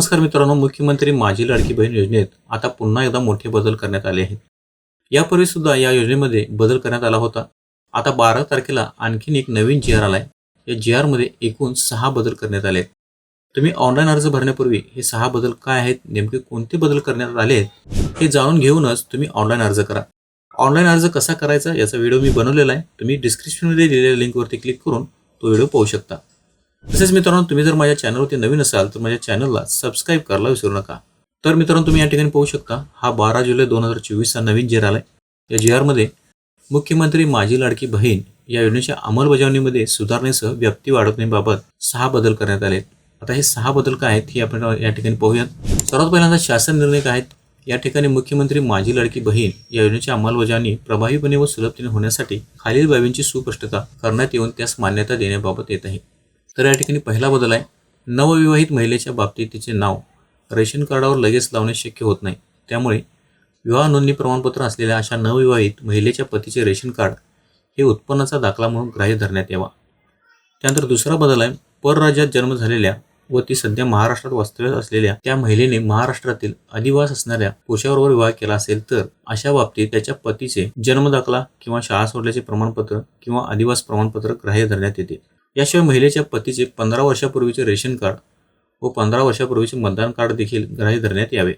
नमस्कार मित्रांनो मुख्यमंत्री माझी लाडकी बहीण योजनेत आता पुन्हा एकदा मोठे बदल करण्यात आले आहेत. यापूर्वी सुद्धा या योजनेमध्ये बदल करण्यात आला होता. आता बारा तारखेला आणखीन एक नवीन जी आर आलाय. या जी आरमध्ये एकूण सहा बदल करण्यात आले आहेत तुम्ही ऑनलाईन अर्ज भरण्यापूर्वी हे सहा बदल काय आहेत नेमके कोणते बदल करण्यात आले आहेत हे जाणून घेऊनच तुम्ही ऑनलाईन अर्ज करा. ऑनलाईन अर्ज कसा करायचा याचा व्हिडिओ मी बनवलेला आहे. तुम्ही डिस्क्रिप्शनमध्ये दिलेल्या लिंकवरती क्लिक करून तो व्हिडिओ पाहू शकता. तसेच मित्रांनो तुम्ही जर माझ्या चॅनलवरती नवीन असाल तर माझ्या चॅनलला सबस्क्राईब करायला विसरू नका. तर मित्रांनो तुम्ही या ठिकाणी पाहू शकता हा बारा जुलै दोन हजार चोवीसचा नवीन जेर आला आलाय. या जे आरमध्ये मुख्यमंत्री माझी लाडकी बहीण या योजनेच्या अंमलबजावणीमध्ये सुधारणेसह व्याप्ती वाढवण्याबाबत सहा बदल करण्यात आले आहेत. आता हे सहा बदल काय आहेत हे आपण या ठिकाणी पाहूयात. सर्वात पहिल्यांदा शासन निर्णय काय आहेत? या ठिकाणी मुख्यमंत्री माझी लाडकी बहीण या योजनेची अंमलबजावणी प्रभावीपणे व सुलभतेने होण्यासाठी खालील बाबींची सुस्पष्टता करण्यात येऊन त्यास मान्यता देण्याबाबत येत आहे. तर या ठिकाणी पहिला बदल आहे. नवविवाहित महिलेच्या बाबतीत तिचे नाव रेशन कार्डावर लगेच लावणे शक्य होत नाही. त्यामुळे विवाह नोंदणी प्रमाणपत्र असलेल्या अशा नवविवाहित महिलेच्या पतीचे रेशन कार्ड हे उत्पन्नाचा दाखला म्हणून ग्राह्य धरण्यात यावा. त्यानंतर दुसरा बदल आहे. परराज्यात जन्म झालेल्या व ती सध्या महाराष्ट्रात वास्तव्यात असलेल्या त्या महिलेने महाराष्ट्रातील अधिवास असणाऱ्या पुरुषाबरोबर विवाह केला असेल तर अशा बाबतीत त्याच्या पतीचे जन्मदाखला किंवा शाळा सोडल्याचे प्रमाणपत्र किंवा अधिवास प्रमाणपत्र ग्राह्य धरण्यात येते. याशिवाय महिलेच्या पतीचे पंधरा वर्षापूर्वीचे रेशन कार्ड व पंधरा वर्षापूर्वीचे मतदान कार्ड देखील ग्राह्य धरण्यात यावे.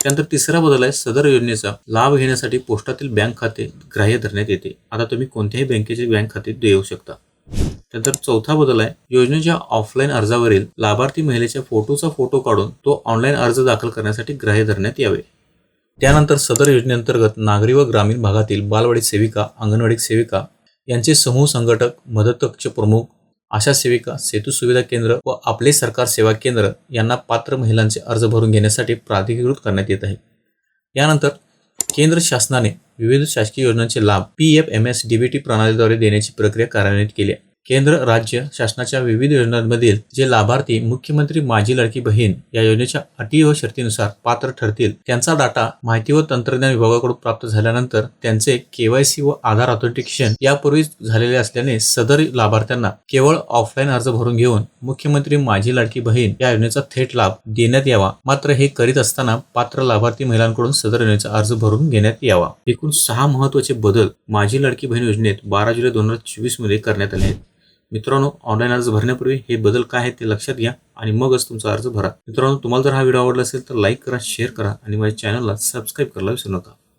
त्यानंतर तिसरा बदल आहे सदर योजनेचा लाभ घेण्यासाठी पोस्टातील बँक खाते ग्राह्य धरण्यात येते. आता तुम्ही कोणत्याही बँकेचे बँक खाते देऊ शकता. त्यानंतर चौथा बदल आहे योजनेच्या ऑफलाईन अर्जावरील लाभार्थी महिलेच्या फोटोचा फोटो काढून तो ऑनलाईन अर्ज दाखल करण्यासाठी ग्राह्य धरण्यात यावे. त्यानंतर सदर योजनेअंतर्गत नागरी व ग्रामीण भागातील बालवाडी सेविका अंगणवाडी सेविका यांचे समूह संघटक मदत कक्ष प्रमुख आशा सेविका सेतू सुविधा केंद्र व आपले सरकार सेवा केंद्र यांना पात्र महिलांचे अर्ज भरून घेण्यासाठी प्राधिकृत करण्यात येत आहे. यानंतर केंद्र शासनाने विविध शासकीय योजनांचे लाभ P F M S D B T प्रणालीद्वारे देण्याची प्रक्रिया कार्यान्वित केली आहे. केंद्र राज्य शासनाच्या विविध योजनांमधील जे लाभार्थी मुख्यमंत्री माझी लडकी बहीण या योजनेच्या अटी व शर्तीनुसार पात्र ठरतील त्यांचा डाटा माहिती व तंत्रज्ञान विभागाकडून प्राप्त झाल्यानंतर त्यांचे केवायसी व आधार ऑथेंटिकेशन यापूर्वीच झालेले असल्याने सदर लाभार्थ्यांना केवळ ऑफलाईन अर्ज भरून घेऊन मुख्यमंत्री माझी लाडकी बहीण या योजनेचा थेट लाभ देण्यात यावा. मात्र हे करीत असताना पात्र लाभार्थी महिलांकडून सदर योजनेचा अर्ज भरून घेण्यात यावा. एकूण सहा महत्त्वाचे बदल माझी लाडकी बहीण योजनेत बारा जुलै दोन हजार चोवीसमध्ये करण्यात आले आहेत. मित्रांनो ऑनलाईन अर्ज भरण्यापूर्वी हे बदल काय आहेत ते लक्षात घ्या आणि मगच तुमचा अर्ज भरा. मित्रांनो तुम्हाला जर हा व्हिडिओ आवडला असेल तर लाईक करा शेअर करा आणि माझ्या चॅनलला सबस्क्राईब करायला विसरू नका.